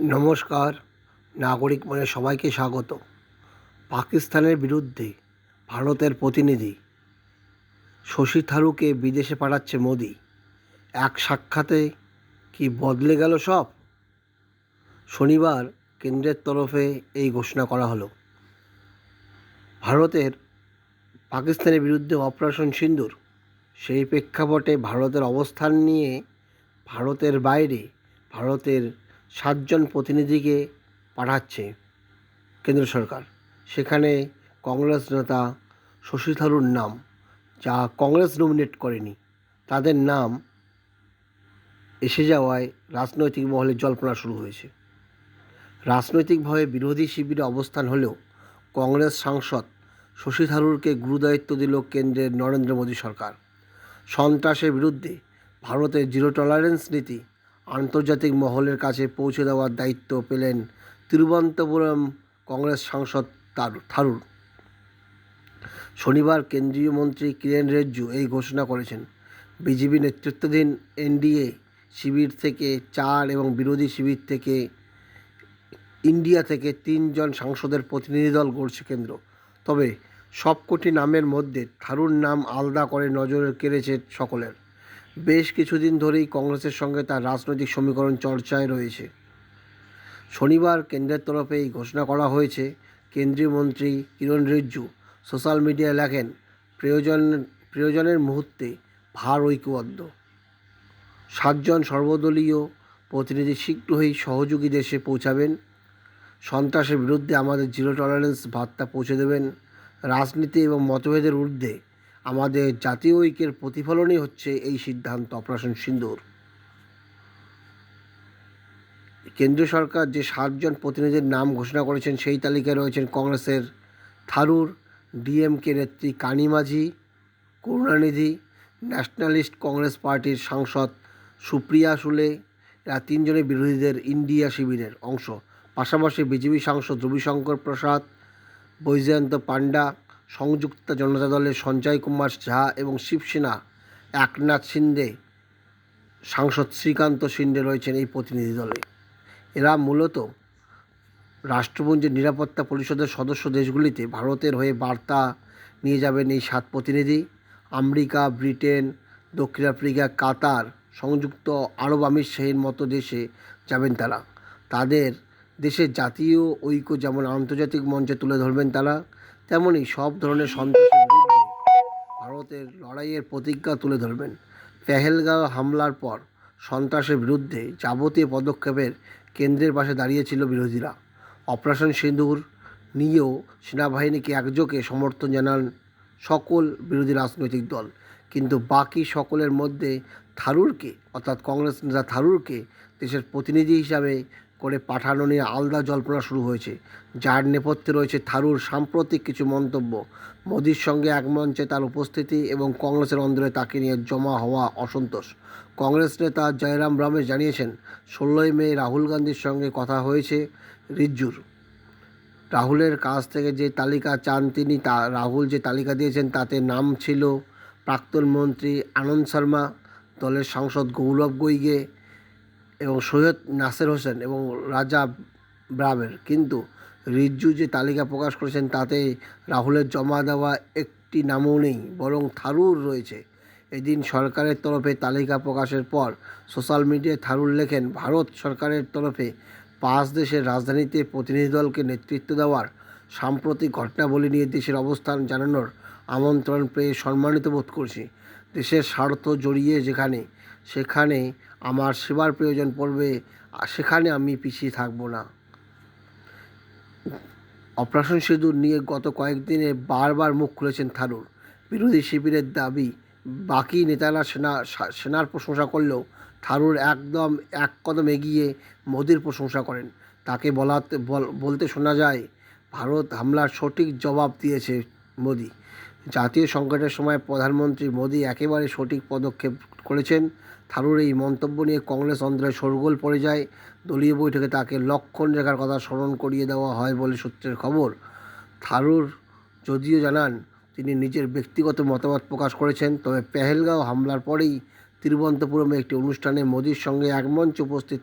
নমস্কার। নাগরিক মনে সবাইকে স্বাগত। পাকিস্তানের বিরুদ্ধে ভারতের প্রতিনিধি শশী থারুকে বিদেশে পাঠাচ্ছে মোদি। এক সাক্ষাতে কি বদলে গেল সব? শনিবার কেন্দ্রের তরফে এই ঘোষণা করা হলো। ভারতের, পাকিস্তানের বিরুদ্ধে অপারেশন সিন্দুর, সেই প্রেক্ষাপটে ভারতের অবস্থান নিয়ে ভারতের বাইরে, ভারতের সাতজন প্রতিনিধিকে পাঠাচ্ছে কেন্দ্র সরকার। সেখানে কংগ্রেস নেতা শশী থারুর নাম, যা কংগ্রেস নমিনেট করেনি। তাদের নাম এসে যাওয়ায় রাজনৈতিক মহলে জল্পনা শুরু হয়েছে। রাজনৈতিকভাবে বিরোধী শিবিরে অবস্থান হলেও কংগ্রেস সাংসদ শশী থারুরকে গুরুদায়িত্ব দিল কেন্দ্রের নরেন্দ্র মোদী সরকার। সন্ত্রাসের বিরুদ্ধে ভারতের জিরো টলারেন্স নীতি আন্তর্জাতিক মহলের কাছে পৌঁছে দেওয়ার দায়িত্ব পেলেন তিরুবনন্তপুরম কংগ্রেস সাংসদ থারুর। শনিবার কেন্দ্রীয় মন্ত্রী কিরেন রেজ্জু এই ঘোষণা করেছেন। বিজেপি নেতৃত্বাধীন এনডিএ শিবির থেকে চার এবং বিরোধী শিবির থেকে ইন্ডিয়া থেকে তিনজন সাংসদের প্রতিনিধি দল গড়ছে কেন্দ্র। তবে সবকটি নামের মধ্যে থারুর নাম আলাদা করে নজরে কেড়েছে সকলের। বেশ কিছুদিন ধরেই কংগ্রেসের সঙ্গে তার রাজনৈতিক সমীকরণ চর্চায় রয়েছে। শনিবার কেন্দ্রের তরফে এই ঘোষণা করা হয়েছে, কেন্দ্রীয় মন্ত্রী কিরণ রিজ্জু সোশ্যাল মিডিয়ায় লেখেন, প্রয়োজন, প্রয়োজনের মুহূর্তে ভার ঐক্যবদ্ধ। সাতজন সর্বদলীয় প্রতিনিধি শীঘ্রই সহযোগী দেশে পৌঁছাবেন। সন্ত্রাসের বিরুদ্ধে আমাদের জিরো টলারেন্স বার্তা পৌঁছে দেবেন। রাজনীতি এবং মতভেদের ঊর্ধ্বে আমাদের জাতীয় ঐক্যের প্রতিফলনই হচ্ছে এই সিদ্ধান্ত অপারেশন সিন্দুর। কেন্দ্রীয় সরকার যে সাতজন প্রতিনিধির নাম ঘোষণা করেছেন, সেই তালিকায় রয়েছেন কংগ্রেসের থারুর, ডিএমকে নেত্রী কানী মাঝি, করুণানিধি, ন্যাশনালিস্ট কংগ্রেস পার্টির সাংসদ সুপ্রিয়া সুলে, এরা তিনজনের বিরোধীদের ইন্ডিয়া শিবিরের অংশ। পাশাপাশি বিজেপি সাংসদ রবিশঙ্কর প্রসাদ, বৈজয়ন্ত পান্ডা সংযুক্ত জনতা দলের সঞ্জয় কুমার ঝা এবং শিবসেনা, একনাথ শিন্দে, সাংসদ শ্রীকান্ত শিন্ডে রয়েছেন এই প্রতিনিধি দলে। এরা মূলত রাষ্ট্রপুঞ্জের নিরাপত্তা পরিষদের সদস্য দেশগুলিতে ভারতের হয়ে বার্তা নিয়ে যাবেন এই সাত প্রতিনিধি। আমেরিকা, ব্রিটেন, দক্ষিণ আফ্রিকা, কাতার, সংযুক্ত আরব আমির শাহীর মতো দেশে যাবেন তারা। তাদের দেশের জাতীয় ঐক্য যেমন আন্তর্জাতিক মঞ্চে তুলে ধরবেন তারা তেমনই সব ধরনের সন্ত্রাসের বিরুদ্ধে ভারতের লড়াইয়ের প্রতিজ্ঞা তুলে ধরবেন। পেহেলগাঁও হামলার পর সন্ত্রাসের বিরুদ্ধে যাবতীয় পদক্ষেপের কেন্দ্রের পাশে দাঁড়িয়েছিল বিরোধীরা। অপারেশন সিঁদুর নিয়েও সেনাবাহিনীকে একযোগে সমর্থন জানান সকল বিরোধী রাজনৈতিক দল। কিন্তু বাকি সকলের মধ্যে থারুরকে, অর্থাৎ কংগ্রেস নেতা থারুরকে দেশের প্রতিনিধি হিসাবে করে পাঠানো নিয়ে আলাদা জল্পনা শুরু হয়েছে। যার নেপথ্যে রয়েছে থারুর সাম্প্রতিক কিছু মন্তব্য। মোদির সঙ্গে এক মঞ্চে তার উপস্থিতি এবং কংগ্রেসের অন্দরে তাকে নিয়ে জমা হওয়া অসন্তোষ। কংগ্রেস নেতা জয়রাম রমেশ জানিয়েছেন, ষোলোই মে রাহুল গান্ধীর সঙ্গে কথা হয়েছে রিজ্জুর। রাহুলের কাছ থেকে যে তালিকা চান তিনি, তা রাহুল যে তালিকা দিয়েছেন তাতে নাম ছিল প্রাক্তন মন্ত্রী আনন্দ শর্মা, দলের সাংসদ গৌরব গৈগে এবং সৈয়দ নাসের হোসেন এবং রাজা ব্রাবের কিন্তু রিজ্জু যে তালিকা প্রকাশ করেছেন, তাতে রাহুলের জমা দেওয়া একটি নামও নেই, বরং থারুর রয়েছে। এদিন সরকারের তরফে তালিকা প্রকাশের পর সোশ্যাল মিডিয়ায় থারুর লেখেন, ভারত সরকারের তরফে পাঁচ দেশের রাজধানীতে প্রতিনিধি দলকে নেতৃত্ব দেওয়ার সাম্প্রতিক ঘটনাবলী নিয়ে দেশের অবস্থান জানানোর আমন্ত্রণ পেয়ে সম্মানিত বোধ করছি। দেশের স্বার্থ জড়িয়ে যেখানে সেখানে আমার সেবার প্রয়োজন পড়বে সেখানে আমি পিছিয়ে থাকব না। অপারেশন সিঁদুর নিয়ে গত কয়েকদিনে বারবার মুখ খুলেছেন থারুর। বিরোধী শিবিরের দাবি, বাকি নেতারা সেনা সেনার প্রশংসা করলেও থারুর একদম এক কদম এগিয়ে মোদির প্রশংসা করেন। তাকে বলাতে, বল- বলতে শোনা যায়, ভারত হামলার সঠিক জবাব দিয়েছে মোদি। জাতীয় সংকটের সময় প্রধানমন্ত্রী মোদি একেবারে সঠিক পদক্ষেপ করেছেন। থারুর এই মন্তব্য নিয়ে কংগ্রেস অন্তরে শোরগোল পড়ে যায়। দলীয় বৈঠকে তাকে লক্ষণ রেখার কথা স্মরণ করিয়ে দেওয়া হয় বলে সূত্রের খবর। থারুর যদিও জানান, তিনি নিজের ব্যক্তিগত মতামত প্রকাশ করেছেন, তবে পেহেলগাঁও হামলার পরেই তিরুবনন্তপুরমে একটি অনুষ্ঠানে মোদির সঙ্গে এক মঞ্চে উপস্থিত,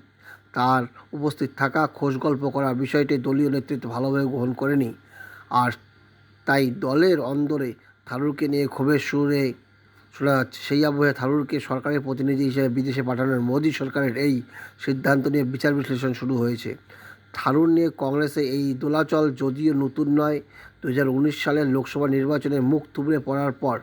তার উপস্থিত থাকা, খোঁজ গল্প করার বিষয়টি দলীয় নেতৃত্ব ভালোভাবে গ্রহণ করেনি। আর তাই দলের অন্দরে থারুরকে নিয়ে ক্ষোভের সুরে শোনা যাচ্ছে সেই আবহে থারুরকে সরকারের প্রতিনিধি হিসেবে বিদেশে পাঠানোর মোদী সরকারের এই সিদ্ধান্ত নিয়ে বিচার বিশ্লেষণ শুরু হয়েছে। থারুর নিয়ে কংগ্রেসে এই দোলাচল যদিও নতুন নয় দু সালের লোকসভা নির্বাচনে মুখ থুবড়ে পড়ার পর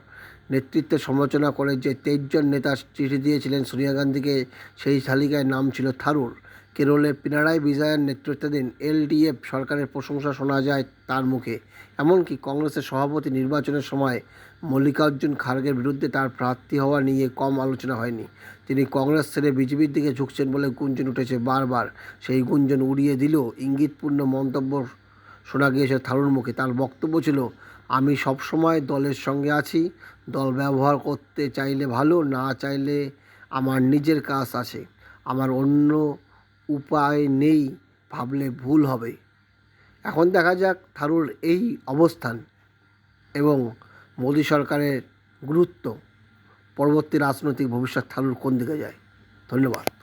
নেতৃত্বের সমালোচনা করে যে তেইশ জন নেতা চিঠি দিয়েছিলেন সোনিয়া গান্ধীকে, সেই তালিকায় নাম ছিল থারুর। কেরলে পিনারাই বিজয়ন নেতৃত্বাধীন এলডিএফ সরকারের প্রশংসা শোনা যায় তার মুখে। এমনকি কংগ্রেসের সভাপতি নির্বাচনের সময় মল্লিকার্জুন খাড়গের বিরুদ্ধে তার প্রার্থী হওয়া নিয়ে কম আলোচনা হয়নি। তিনি কংগ্রেস ছেড়ে বিজেপির দিকে ঝুঁকছেন বলে গুঞ্জন উঠেছে বারবার। সেই গুঞ্জন উড়িয়ে দিল ইঙ্গিতপূর্ণ মন্তব্য শোনা গিয়েছে থারুর মুখে। তার বক্তব্য ছিল, আমি সবসময় দলের সঙ্গে আছি, দল ব্যবহার করতে চাইলে ভালো, না চাইলে আমার নিজের কাজ আছে। আমার অন্য উপায় নেই ভাবলে ভুল হবে। এখন দেখা যাক থারুর এই অবস্থান এবং মোদী সরকারের গুরুত্ব। পরবর্তী রাজনৈতিক ভবিষ্যৎ থারুর কোন দিকে যায়? ধন্যবাদ।